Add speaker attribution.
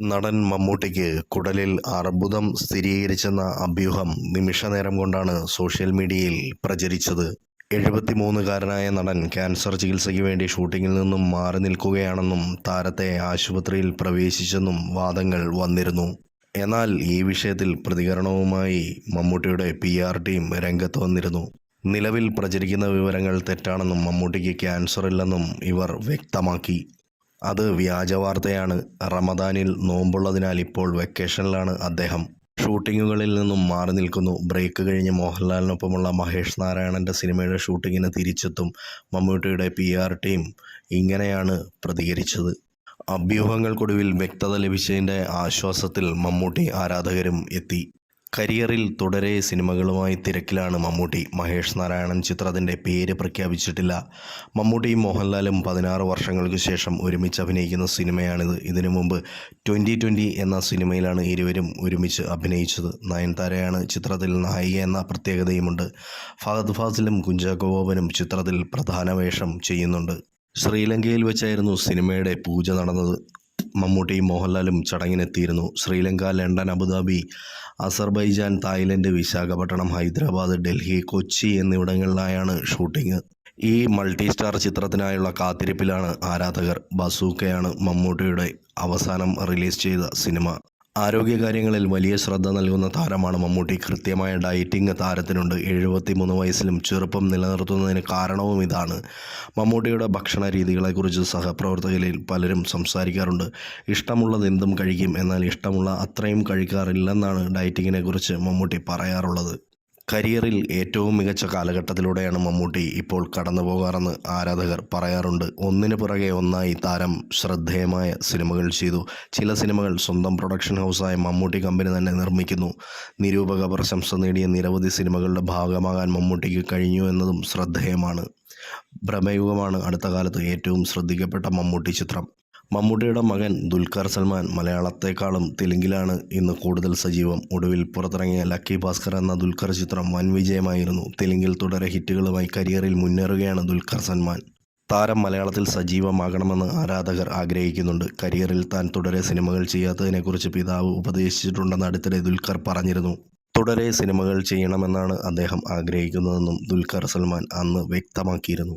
Speaker 1: നടൻ മമ്മൂട്ടിക്ക് കുടലിൽ അർബുദം സ്ഥിരീകരിച്ചെന്ന അഭ്യൂഹം നിമിഷനേരം കൊണ്ടാണ് സോഷ്യൽ മീഡിയയിൽ പ്രചരിച്ചത്. എഴുപത്തിമൂന്നുകാരനായ നടൻ ക്യാൻസർ ചികിത്സയ്ക്ക് വേണ്ടി ഷൂട്ടിങ്ങിൽ നിന്നും മാറി നിൽക്കുകയാണെന്നും താരത്തെ ആശുപത്രിയിൽ പ്രവേശിച്ചെന്നും വാദങ്ങൾ വന്നിരുന്നു. എന്നാൽ ഈ വിഷയത്തിൽ പ്രതികരണവുമായി മമ്മൂട്ടിയുടെ പി ആർ ടീം രംഗത്ത് വന്നിരുന്നു. നിലവിൽ പ്രചരിക്കുന്ന വിവരങ്ങൾ തെറ്റാണെന്നും മമ്മൂട്ടിക്ക് ക്യാൻസർ ഇല്ലെന്നും ഇവർ വ്യക്തമാക്കി. അത് വ്യാജ വാർത്തയാണ് റമദാനിൽ നോമ്പുള്ളതിനാൽ ഇപ്പോൾ വെക്കേഷനിലാണ് അദ്ദേഹം. ഷൂട്ടിങ്ങുകളിൽ നിന്നും മാറി നിൽക്കുന്നു. ബ്രേക്ക് കഴിഞ്ഞ് മോഹൻലാലിനൊപ്പമുള്ള മഹേഷ് നാരായണന്റെ സിനിമയുടെ ഷൂട്ടിങ്ങിന് തിരിച്ചെത്തും മമ്മൂട്ടിയുടെ പി ആർ ടീം ഇങ്ങനെയാണ് പ്രതികരിച്ചത്. അഭ്യൂഹങ്ങൾക്കൊടുവിൽ വ്യക്തത ലഭിച്ചതിന്റെ ആശ്വാസത്തിൽ മമ്മൂട്ടി ആരാധകരും എത്തി. കരിയറിൽ തുടരെ സിനിമകളുമായി തിരക്കിലാണ് മമ്മൂട്ടി. മഹേഷ് നാരായണൻ ചിത്രത്തിന്റെ പേര് പ്രഖ്യാപിച്ചിട്ടില്ല. മമ്മൂട്ടിയും മോഹൻലാലും പതിനാറ് വർഷങ്ങൾക്ക് ശേഷം ഒരുമിച്ച് അഭിനയിക്കുന്ന സിനിമയാണിത്. ഇതിനു മുമ്പ് ട്വന്റി ട്വന്റി എന്ന സിനിമയിലാണ് ഇരുവരും ഒരുമിച്ച് അഭിനയിച്ചത്. നയൻതാരയാണ് ചിത്രത്തിൽ നായിക എന്ന പ്രത്യേകതയുമുണ്ട്. ഫഹദ് ഫാസിലും കുഞ്ചാക്കോ ബോബനും ചിത്രത്തിൽ പ്രധാന വേഷം ചെയ്യുന്നുണ്ട്. ശ്രീലങ്കയിൽ വെച്ചായിരുന്നു സിനിമയുടെ പൂജ നടന്നത്. മമ്മൂട്ടിയും മോഹൻലാലും ചടങ്ങിനെത്തിയിരുന്നു. Sri Lanka London Abu Dhabi Azerbaijan Thailand Visakhapatnam Hyderabad Delhi Kochi എന്നിവിടങ്ങളിലായാണ് shooting. ഈ മൾട്ടി സ്റ്റാർ ചിത്രത്തിനായുള്ള കാത്തിരിപ്പിലാണ് ആരാധകർ ബസൂക്കയാണ് മമ്മൂട്ടിയുടെ അവസാനം റിലീസ് ചെയ്ത സിനിമ. ആരോഗ്യകാര്യങ്ങളിൽ വലിയ ശ്രദ്ധ നൽകുന്ന താരമാണ് മമ്മൂട്ടി. കൃത്യമായ ഡയറ്റിംഗ് താരത്തിനുണ്ട്. എഴുപത്തിമൂന്ന് വയസ്സിലും ചെറുപ്പം നിലനിർത്തുന്നതിന് കാരണവും ഇതാണ്. മമ്മൂട്ടിയുടെ ഭക്ഷണ രീതികളെക്കുറിച്ച് സഹപ്രവർത്തകരിൽ പലരും സംസാരിക്കാറുണ്ട്. ഇഷ്ടമുള്ളത് എന്തും കഴിക്കും എന്നാൽ ഇഷ്ടമുള്ള അത്രയും കഴിക്കാറില്ലെന്നാണ് ഡയറ്റിങ്ങിനെക്കുറിച്ച് മമ്മൂട്ടി പറയാറുള്ളത്. കരിയറിൽ ഏറ്റവും മികച്ച കാലഘട്ടത്തിലൂടെയാണ് മമ്മൂട്ടി ഇപ്പോൾ കടന്നു പോകാറെന്ന് ആരാധകർ പറയാറുണ്ട്. ഒന്നിനു പുറകെ ഒന്നായി താരം ശ്രദ്ധേയമായ സിനിമകൾ ചെയ്തു. ചില സിനിമകൾ സ്വന്തം പ്രൊഡക്ഷൻ ഹൗസായ മമ്മൂട്ടി കമ്പനി തന്നെ നിർമ്മിക്കുന്നു. നിരൂപക പ്രശംസ നേടിയ നിരവധി സിനിമകളുടെ ഭാഗമാകാൻ മമ്മൂട്ടിക്ക് കഴിഞ്ഞു എന്നതും ശ്രദ്ധേയമാണ്. ഭ്രമയുഗമാണ് അടുത്ത കാലത്ത് ഏറ്റവും ശ്രദ്ധിക്കപ്പെട്ട മമ്മൂട്ടി ചിത്രം. മമ്മൂട്ടിയുടെ മകൻ ദുൽഖർ സൽമാൻ മലയാളത്തെക്കാളും തെലുങ്കിലാണ് ഇന്ന് കൂടുതൽ സജീവം. ഒടുവിൽ പുറത്തിറങ്ങിയ ലക്കി ഭാസ്കർ എന്ന ദുൽഖർ ചിത്രം വൻ വിജയമായിരുന്നു. തെലുങ്കിൽ തുടരെ ഹിറ്റുകളുമായി കരിയറിൽ മുന്നേറുകയാണ് ദുൽഖർ സൽമാൻ. താരം മലയാളത്തിൽ സജീവമാകണമെന്ന് ആരാധകർ ആഗ്രഹിക്കുന്നുണ്ട്. കരിയറിൽ താൻ തുടരെ സിനിമകൾ ചെയ്യാത്തതിനെക്കുറിച്ച് പിതാവ് ഉപദേശിച്ചിട്ടുണ്ടെന്ന് അടുത്തിടെ ദുൽഖർ പറഞ്ഞിരുന്നു. തുടരെ സിനിമകൾ ചെയ്യണമെന്നാണ് അദ്ദേഹം ആഗ്രഹിക്കുന്നതെന്നും ദുൽഖർ സൽമാൻ അന്ന് വ്യക്തമാക്കിയിരുന്നു.